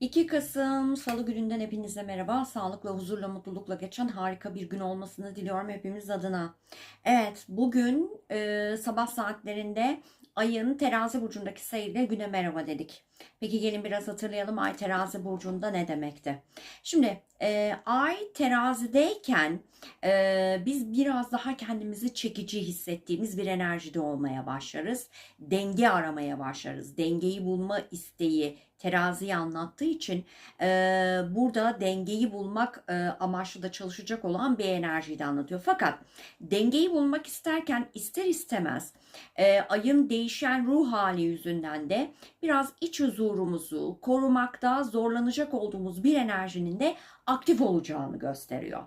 2 Kasım Salı gününden hepinize merhaba. Sağlıkla, huzurla, mutlulukla geçen harika bir gün olmasını diliyorum hepimiz adına. Evet, bugün e, sabah saatlerinde ayın terazi burcundaki seyirle güne merhaba dedik. Peki gelin biraz hatırlayalım ay terazi burcunda ne demekti? Şimdi e, ay terazideyken e, biz biraz daha kendimizi çekici hissettiğimiz bir enerjide olmaya başlarız. Denge aramaya başlarız. Dengeyi bulma isteği teraziyi anlattığı için e, burada dengeyi bulmak e, amaçlı da çalışacak olan bir enerjiyi de anlatıyor. Fakat dengeyi bulmak isterken ister istemez e, ayın değişen ruh hali yüzünden de biraz iç huzurumuzu korumakta zorlanacak olduğumuz bir enerjinin de aktif olacağını gösteriyor.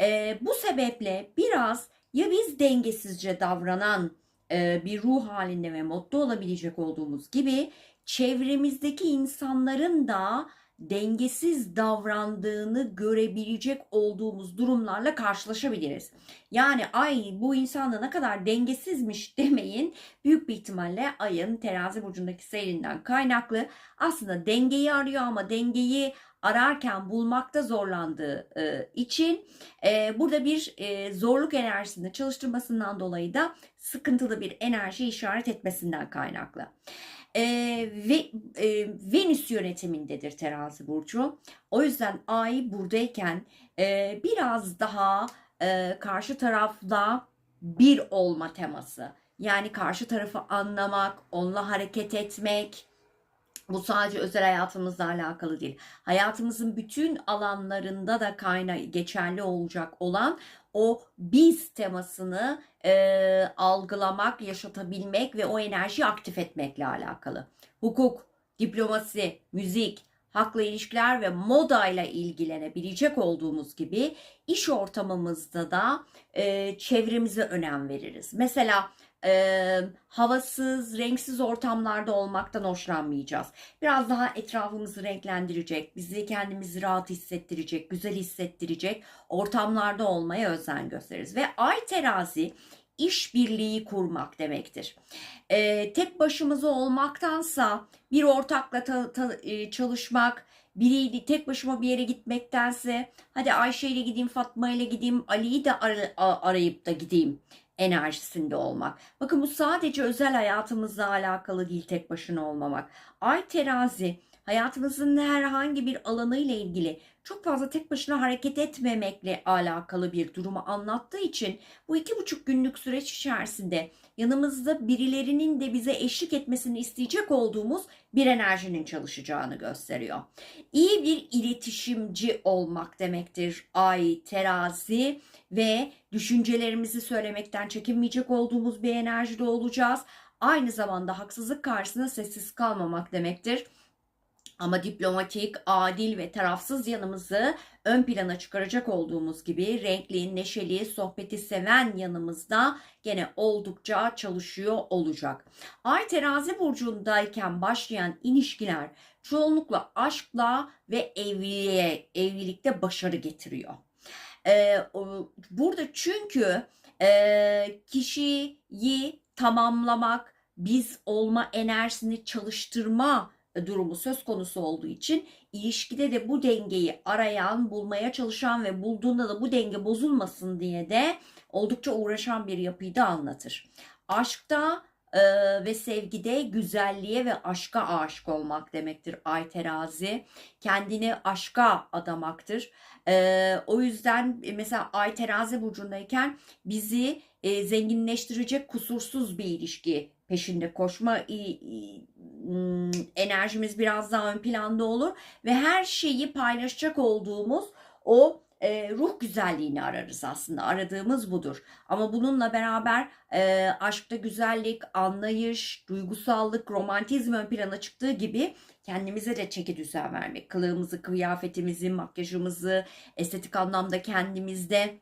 E, bu sebeple biraz ya biz dengesizce davranan e, bir ruh halinde ve modda olabilecek olduğumuz gibi çevremizdeki insanların da dengesiz davrandığını görebilecek olduğumuz durumlarla karşılaşabiliriz. Yani ay bu insan da ne kadar dengesizmiş demeyin. Büyük bir ihtimalle ayın terazi burcundaki seyrinden kaynaklı aslında dengeyi arıyor ama dengeyi ararken bulmakta zorlandığı e, için e, burada bir e, zorluk enerjisinde çalıştırmasından dolayı da sıkıntılı bir enerji işaret etmesinden kaynaklı. E, ve e, Venüs yönetimindedir terazi burcu. O yüzden ay buradayken e, biraz daha e, karşı tarafla bir olma teması. Yani karşı tarafı anlamak, onunla hareket etmek, bu sadece özel hayatımızla alakalı değil. Hayatımızın bütün alanlarında da kayna geçerli olacak olan o biz temasını e, algılamak, yaşatabilmek ve o enerjiyi aktif etmekle alakalı. Hukuk, diplomasi, müzik, hakla ilişkiler ve moda ile ilgilenebilecek olduğumuz gibi iş ortamımızda da e, çevremize önem veririz. Mesela e, havasız, renksiz ortamlarda olmaktan hoşlanmayacağız. Biraz daha etrafımızı renklendirecek, bizi kendimizi rahat hissettirecek, güzel hissettirecek ortamlarda olmaya özen gösteririz. Ve ay terazi işbirliği kurmak demektir. E, tek başımıza olmaktansa bir ortakla ta, ta, e, çalışmak, biriyle tek başıma bir yere gitmektense hadi Ayşe ile gideyim, Fatma ile gideyim, Ali'yi de ar- arayıp da gideyim enerjisinde olmak. Bakın bu sadece özel hayatımızla alakalı değil tek başına olmamak. Ay terazi hayatımızın herhangi bir alanı ile ilgili çok fazla tek başına hareket etmemekle alakalı bir durumu anlattığı için bu iki buçuk günlük süreç içerisinde yanımızda birilerinin de bize eşlik etmesini isteyecek olduğumuz bir enerjinin çalışacağını gösteriyor. İyi bir iletişimci olmak demektir ay terazi ve düşüncelerimizi söylemekten çekinmeyecek olduğumuz bir enerjide olacağız. Aynı zamanda haksızlık karşısında sessiz kalmamak demektir. Ama diplomatik, adil ve tarafsız yanımızı ön plana çıkaracak olduğumuz gibi renkli, neşeli, sohbeti seven yanımızda gene oldukça çalışıyor olacak. Ay terazi burcundayken başlayan ilişkiler çoğunlukla aşkla ve evliliğe, evlilikte başarı getiriyor. Ee, burada çünkü e, kişiyi tamamlamak, biz olma enerjisini çalıştırma durumu söz konusu olduğu için ilişkide de bu dengeyi arayan, bulmaya çalışan ve bulduğunda da bu denge bozulmasın diye de oldukça uğraşan bir yapıyı da anlatır. Aşkta e, ve sevgide güzelliğe ve aşka aşık olmak demektir ay terazi. Kendini aşka adamaktır. E, o yüzden mesela ay terazi burcundayken bizi e, zenginleştirecek kusursuz bir ilişki peşinde koşma enerjimiz biraz daha ön planda olur ve her şeyi paylaşacak olduğumuz o e, ruh güzelliğini ararız aslında. Aradığımız budur. Ama bununla beraber e, aşkta güzellik, anlayış, duygusallık, romantizm ön plana çıktığı gibi kendimize de çeki düzen vermek. Kılığımızı, kıyafetimizi, makyajımızı, estetik anlamda kendimizde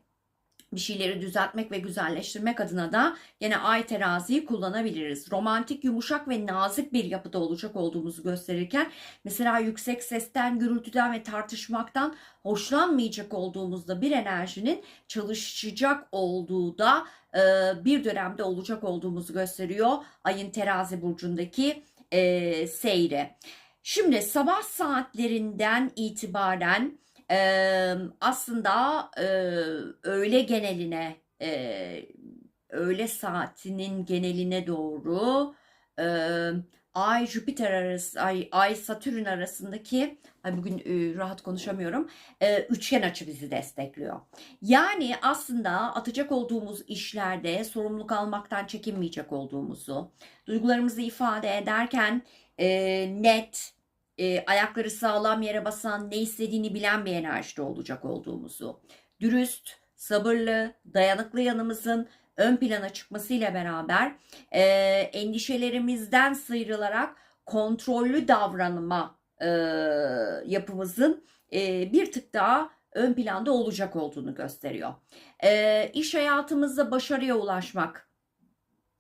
bir şeyleri düzeltmek ve güzelleştirmek adına da yine ay teraziyi kullanabiliriz. Romantik, yumuşak ve nazik bir yapıda olacak olduğumuzu gösterirken mesela yüksek sesten, gürültüden ve tartışmaktan hoşlanmayacak olduğumuzda bir enerjinin çalışacak olduğu da e, bir dönemde olacak olduğumuzu gösteriyor ayın terazi burcundaki e, seyri. Şimdi sabah saatlerinden itibaren e, aslında e, öğle geneline, e, öğle saatinin geneline doğru e, Ay Jüpiter arası, Ay, Ay Satürn arasındaki, ay bugün e, rahat konuşamıyorum, e, üçgen açı bizi destekliyor. Yani aslında atacak olduğumuz işlerde sorumluluk almaktan çekinmeyecek olduğumuzu, duygularımızı ifade ederken e, net, e, ayakları sağlam yere basan, ne istediğini bilen bir enerjide olacak olduğumuzu, dürüst, sabırlı, dayanıklı yanımızın ön plana çıkmasıyla beraber e, endişelerimizden sıyrılarak kontrollü davranma e, yapımızın e, bir tık daha ön planda olacak olduğunu gösteriyor. E, iş hayatımızda başarıya ulaşmak,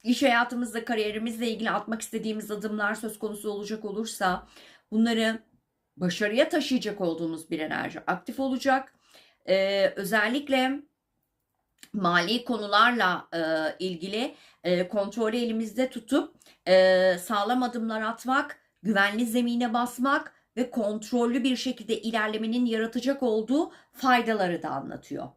iş hayatımızda kariyerimizle ilgili atmak istediğimiz adımlar söz konusu olacak olursa bunları başarıya taşıyacak olduğumuz bir enerji aktif olacak. E, özellikle mali konularla e, ilgili e, kontrolü elimizde tutup e, sağlam adımlar atmak, güvenli zemine basmak ve kontrollü bir şekilde ilerlemenin yaratacak olduğu faydaları da anlatıyor.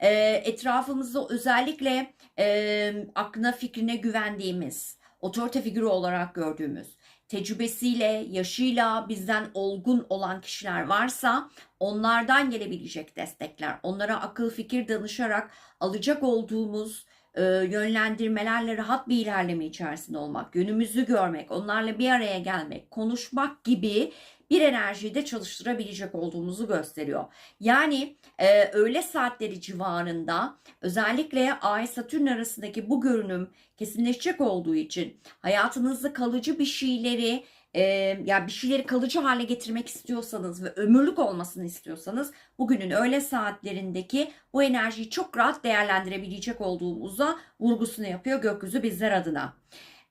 E, etrafımızda özellikle e, aklına fikrine güvendiğimiz, otorite figürü olarak gördüğümüz, tecrübesiyle, yaşıyla bizden olgun olan kişiler varsa onlardan gelebilecek destekler, onlara akıl fikir danışarak alacak olduğumuz e, yönlendirmelerle rahat bir ilerleme içerisinde olmak, yönümüzü görmek, onlarla bir araya gelmek, konuşmak gibi bir enerjiyi de çalıştırabilecek olduğumuzu gösteriyor. Yani e, öğle saatleri civarında özellikle Ay Satürn arasındaki bu görünüm kesinleşecek olduğu için hayatınızda kalıcı bir şeyleri e, ya bir şeyleri kalıcı hale getirmek istiyorsanız ve ömürlük olmasını istiyorsanız bugünün öğle saatlerindeki bu enerjiyi çok rahat değerlendirebilecek olduğumuza vurgusunu yapıyor gökyüzü bizler adına.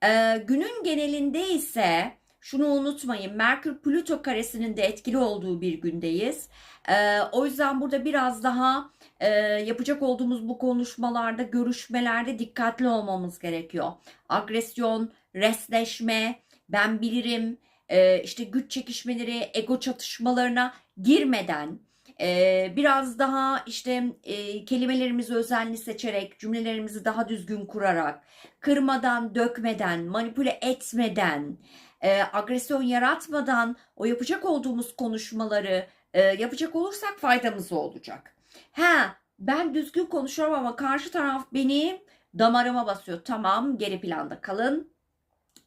E, günün genelinde ise şunu unutmayın Merkür Plüto karesinin de etkili olduğu bir gündeyiz. E, o yüzden burada biraz daha e, yapacak olduğumuz bu konuşmalarda, görüşmelerde dikkatli olmamız gerekiyor. Agresyon, resleşme, ben bilirim, e, işte güç çekişmeleri, ego çatışmalarına girmeden e, biraz daha işte e, kelimelerimizi özenli seçerek, cümlelerimizi daha düzgün kurarak, kırmadan, dökmeden, manipüle etmeden, e, agresyon yaratmadan o yapacak olduğumuz konuşmaları e, yapacak olursak faydamız olacak. Ha ben düzgün konuşuyorum ama karşı taraf beni damarıma basıyor. Tamam geri planda kalın.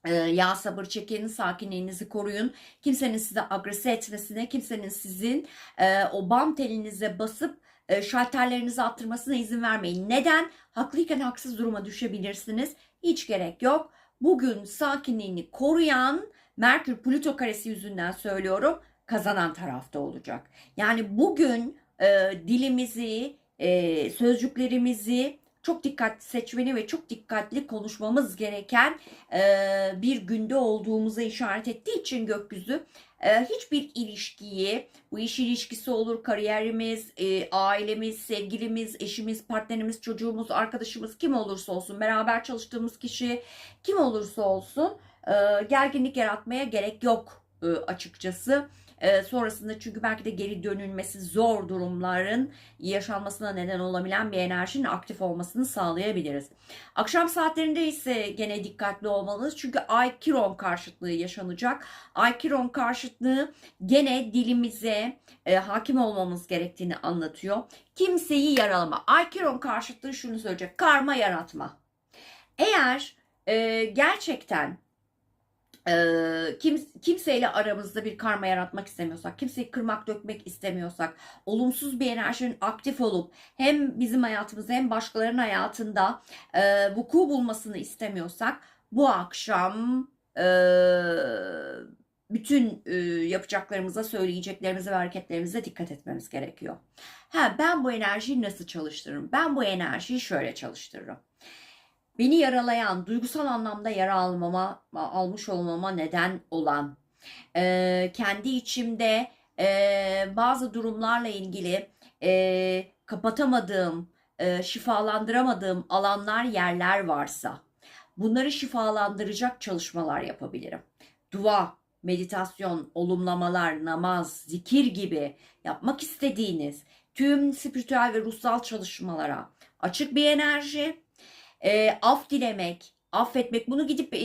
Ee, ya sabır çekin, sakinliğinizi koruyun. Kimsenin size agrese etmesine, kimsenin sizin e, o bam telinize basıp e, şalterlerinizi attırmasına izin vermeyin. Neden? Haklıyken haksız duruma düşebilirsiniz. Hiç gerek yok. Bugün sakinliğini koruyan Merkür Plüto karesi yüzünden söylüyorum kazanan tarafta olacak. Yani bugün e, dilimizi, e, sözcüklerimizi çok dikkatli seçmeni ve çok dikkatli konuşmamız gereken e, bir günde olduğumuza işaret ettiği için gökyüzü hiçbir ilişkiyi, bu iş ilişkisi olur, kariyerimiz, e, ailemiz, sevgilimiz, eşimiz, partnerimiz, çocuğumuz, arkadaşımız kim olursa olsun, beraber çalıştığımız kişi kim olursa olsun e, gerginlik yaratmaya gerek yok e, açıkçası. E, sonrasında çünkü belki de geri dönülmesi zor durumların yaşanmasına neden olabilen bir enerjinin aktif olmasını sağlayabiliriz. Akşam saatlerinde ise gene dikkatli olmalıyız. Çünkü Ay Kiron karşıtlığı yaşanacak. Ay Kiron karşıtlığı gene dilimize e, hakim olmamız gerektiğini anlatıyor. Kimseyi yaralama. Ay Kiron karşıtlığı şunu söyleyecek. Karma yaratma. Eğer e, gerçekten ee, kim, kimseyle aramızda bir karma yaratmak istemiyorsak, kimseyi kırmak dökmek istemiyorsak, olumsuz bir enerjinin aktif olup hem bizim hayatımızda hem başkalarının hayatında e, vuku bulmasını istemiyorsak bu akşam e, bütün e, yapacaklarımıza, söyleyeceklerimize ve hareketlerimize dikkat etmemiz gerekiyor. Ha, ben bu enerjiyi nasıl çalıştırırım? Ben bu enerjiyi şöyle çalıştırırım beni yaralayan, duygusal anlamda yara almama, almış olmama neden olan, e, kendi içimde e, bazı durumlarla ilgili e, kapatamadığım, e, şifalandıramadığım alanlar, yerler varsa, bunları şifalandıracak çalışmalar yapabilirim. Dua, meditasyon, olumlamalar, namaz, zikir gibi yapmak istediğiniz tüm spiritüel ve ruhsal çalışmalara açık bir enerji, e, af dilemek, affetmek, bunu gidip e,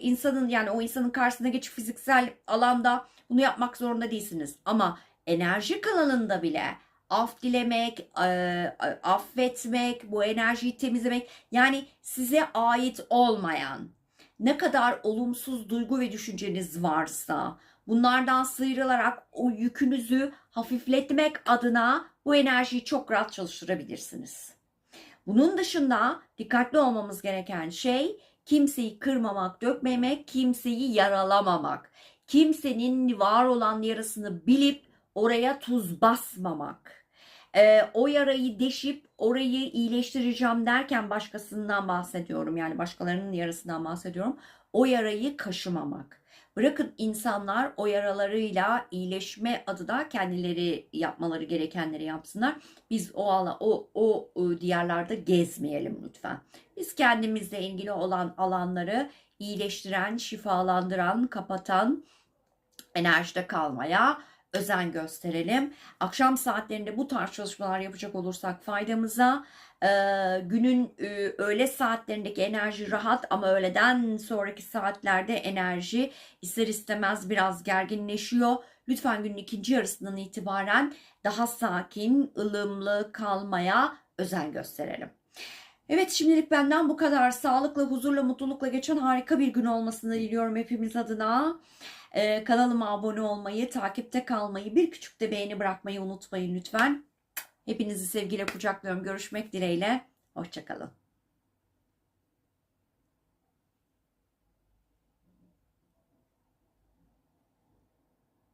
insanın yani o insanın karşısına geçip fiziksel alanda bunu yapmak zorunda değilsiniz. Ama enerji kanalında bile af dilemek, e, affetmek, bu enerjiyi temizlemek yani size ait olmayan ne kadar olumsuz duygu ve düşünceniz varsa bunlardan sıyrılarak o yükünüzü hafifletmek adına bu enerjiyi çok rahat çalıştırabilirsiniz. Bunun dışında dikkatli olmamız gereken şey kimseyi kırmamak, dökmemek, kimseyi yaralamamak. Kimsenin var olan yarasını bilip oraya tuz basmamak. Ee, o yarayı deşip orayı iyileştireceğim derken başkasından bahsediyorum. Yani başkalarının yarasından bahsediyorum. O yarayı kaşımamak. Bırakın insanlar o yaralarıyla iyileşme adına kendileri yapmaları gerekenleri yapsınlar. Biz o ala, o, o diyarlarda gezmeyelim lütfen. Biz kendimizle ilgili olan alanları iyileştiren, şifalandıran, kapatan enerjide kalmaya özen gösterelim. Akşam saatlerinde bu tarz çalışmalar yapacak olursak faydamıza e, günün e, öğle saatlerindeki enerji rahat ama öğleden sonraki saatlerde enerji ister istemez biraz gerginleşiyor. Lütfen günün ikinci yarısından itibaren daha sakin, ılımlı kalmaya özen gösterelim. Evet şimdilik benden bu kadar. Sağlıkla, huzurla, mutlulukla geçen harika bir gün olmasını diliyorum hepimiz adına. Ee, kanalıma abone olmayı, takipte kalmayı, bir küçük de beğeni bırakmayı unutmayın lütfen. Hepinizi sevgiyle kucaklıyorum. Görüşmek dileğiyle. Hoşçakalın.